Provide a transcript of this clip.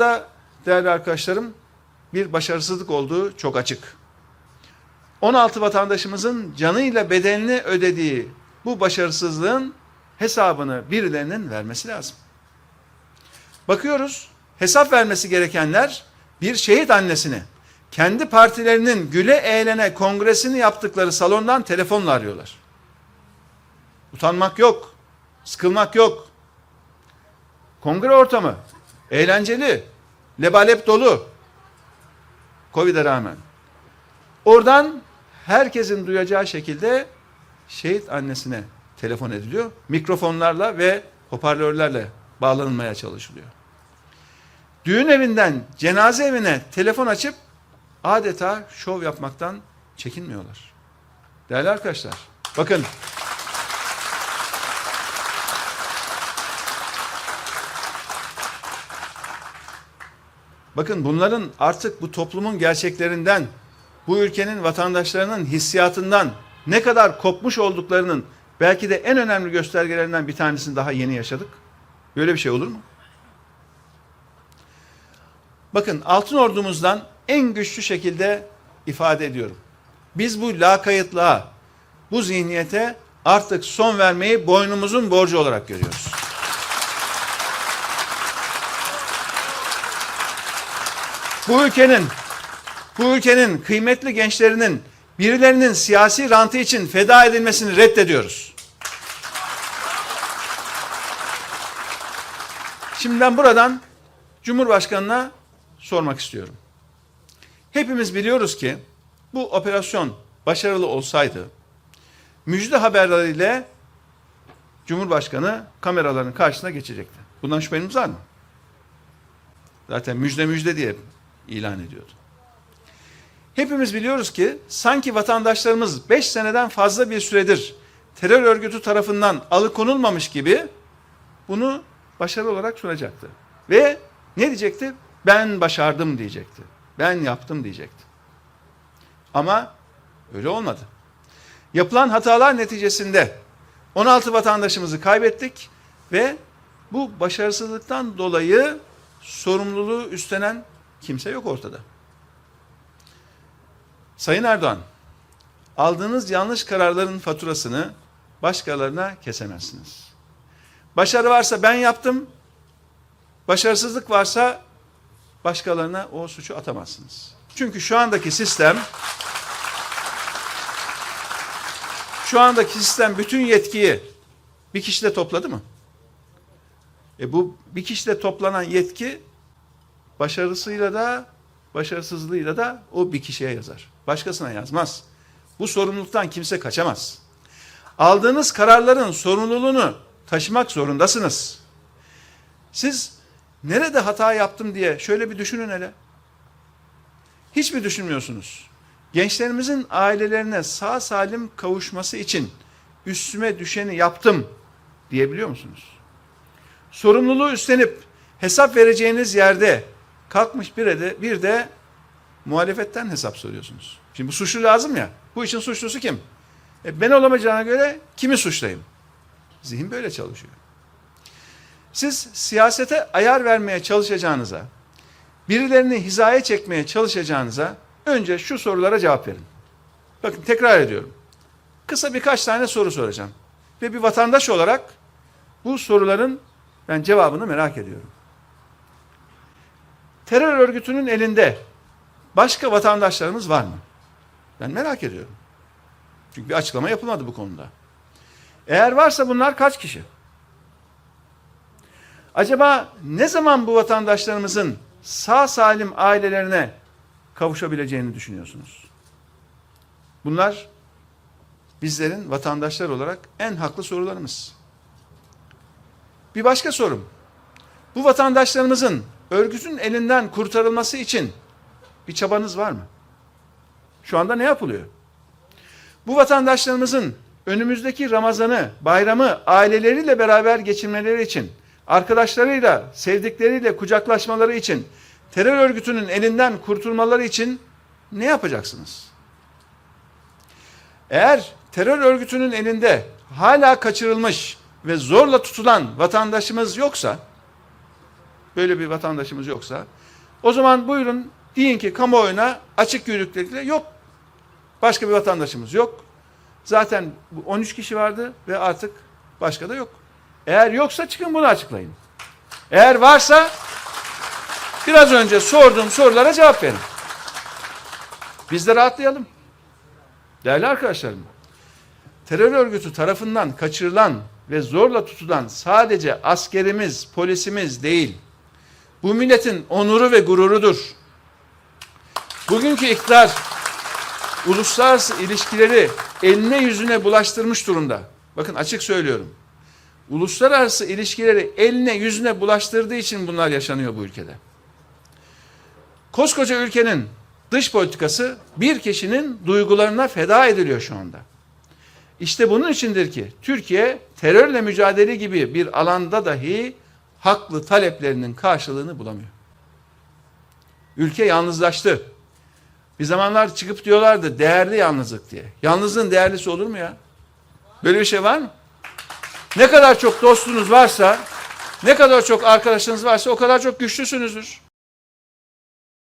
da değerli arkadaşlarım bir başarısızlık olduğu çok açık. 16 vatandaşımızın canıyla bedelini ödediği bu başarısızlığın hesabını birilerinin vermesi lazım. Bakıyoruz hesap vermesi gerekenler bir şehit annesini kendi partilerinin güle eğlene kongresini yaptıkları salondan telefonla arıyorlar. Utanmak yok, sıkılmak yok. Kongre ortamı eğlenceli, lebalep dolu. Covid'e rağmen. Oradan herkesin duyacağı şekilde şehit annesine telefon ediliyor. Mikrofonlarla ve hoparlörlerle bağlanılmaya çalışılıyor. Düğün evinden cenaze evine telefon açıp adeta şov yapmaktan çekinmiyorlar. Değerli arkadaşlar, bakın Bakın bunların artık bu toplumun gerçeklerinden, bu ülkenin vatandaşlarının hissiyatından ne kadar kopmuş olduklarının belki de en önemli göstergelerinden bir tanesini daha yeni yaşadık. Böyle bir şey olur mu? Bakın altın ordumuzdan en güçlü şekilde ifade ediyorum. Biz bu lakaytlığa, bu zihniyete artık son vermeyi boynumuzun borcu olarak görüyoruz. Bu ülkenin bu ülkenin kıymetli gençlerinin birilerinin siyasi rantı için feda edilmesini reddediyoruz. Şimdi ben buradan Cumhurbaşkanı'na sormak istiyorum. Hepimiz biliyoruz ki bu operasyon başarılı olsaydı müjde haberleriyle Cumhurbaşkanı kameraların karşısına geçecekti. Bundan şüpheniz var mı? Zaten müjde müjde diye ilan ediyordu. Hepimiz biliyoruz ki sanki vatandaşlarımız 5 seneden fazla bir süredir terör örgütü tarafından alıkonulmamış gibi bunu başarı olarak sunacaktı. Ve ne diyecekti? Ben başardım diyecekti. Ben yaptım diyecekti. Ama öyle olmadı. Yapılan hatalar neticesinde 16 vatandaşımızı kaybettik ve bu başarısızlıktan dolayı sorumluluğu üstlenen kimse yok ortada. Sayın Erdoğan, aldığınız yanlış kararların faturasını başkalarına kesemezsiniz. Başarı varsa ben yaptım, başarısızlık varsa başkalarına o suçu atamazsınız. Çünkü şu andaki sistem şu andaki sistem bütün yetkiyi bir kişide topladı mı? E bu bir kişide toplanan yetki başarısıyla da başarısızlığıyla da o bir kişiye yazar. Başkasına yazmaz. Bu sorumluluktan kimse kaçamaz. Aldığınız kararların sorumluluğunu taşımak zorundasınız. Siz nerede hata yaptım diye şöyle bir düşünün hele. Hiç mi düşünmüyorsunuz? Gençlerimizin ailelerine sağ salim kavuşması için üstüme düşeni yaptım diyebiliyor musunuz? Sorumluluğu üstlenip hesap vereceğiniz yerde kalkmış bir de, bir de muhalefetten hesap soruyorsunuz. Şimdi bu suçlu lazım ya. Bu işin suçlusu kim? E ben olamayacağına göre kimi suçlayayım? Zihin böyle çalışıyor. Siz siyasete ayar vermeye çalışacağınıza, birilerini hizaya çekmeye çalışacağınıza önce şu sorulara cevap verin. Bakın tekrar ediyorum. Kısa birkaç tane soru soracağım. Ve bir vatandaş olarak bu soruların ben cevabını merak ediyorum. Terör örgütünün elinde başka vatandaşlarımız var mı? Ben merak ediyorum. Çünkü bir açıklama yapılmadı bu konuda. Eğer varsa bunlar kaç kişi? Acaba ne zaman bu vatandaşlarımızın sağ salim ailelerine kavuşabileceğini düşünüyorsunuz? Bunlar bizlerin vatandaşlar olarak en haklı sorularımız. Bir başka sorum. Bu vatandaşlarımızın örgütün elinden kurtarılması için bir çabanız var mı? Şu anda ne yapılıyor? Bu vatandaşlarımızın önümüzdeki Ramazan'ı, bayramı aileleriyle beraber geçirmeleri için, arkadaşlarıyla, sevdikleriyle kucaklaşmaları için, terör örgütünün elinden kurtulmaları için ne yapacaksınız? Eğer terör örgütünün elinde hala kaçırılmış ve zorla tutulan vatandaşımız yoksa, böyle bir vatandaşımız yoksa o zaman buyurun deyin ki kamuoyuna açık yürürlükle yok. Başka bir vatandaşımız yok. Zaten bu 13 kişi vardı ve artık başka da yok. Eğer yoksa çıkın bunu açıklayın. Eğer varsa biraz önce sorduğum sorulara cevap verin. Biz de rahatlayalım. Değerli arkadaşlarım, terör örgütü tarafından kaçırılan ve zorla tutulan sadece askerimiz, polisimiz değil. Bu milletin onuru ve gururudur. Bugünkü iktidar uluslararası ilişkileri eline yüzüne bulaştırmış durumda. Bakın açık söylüyorum. Uluslararası ilişkileri eline yüzüne bulaştırdığı için bunlar yaşanıyor bu ülkede. Koskoca ülkenin dış politikası bir kişinin duygularına feda ediliyor şu anda. İşte bunun içindir ki Türkiye terörle mücadele gibi bir alanda dahi haklı taleplerinin karşılığını bulamıyor. Ülke yalnızlaştı. Bir zamanlar çıkıp diyorlardı değerli yalnızlık diye. Yalnızlığın değerlisi olur mu ya? Böyle bir şey var mı? Ne kadar çok dostunuz varsa, ne kadar çok arkadaşınız varsa o kadar çok güçlüsünüzdür.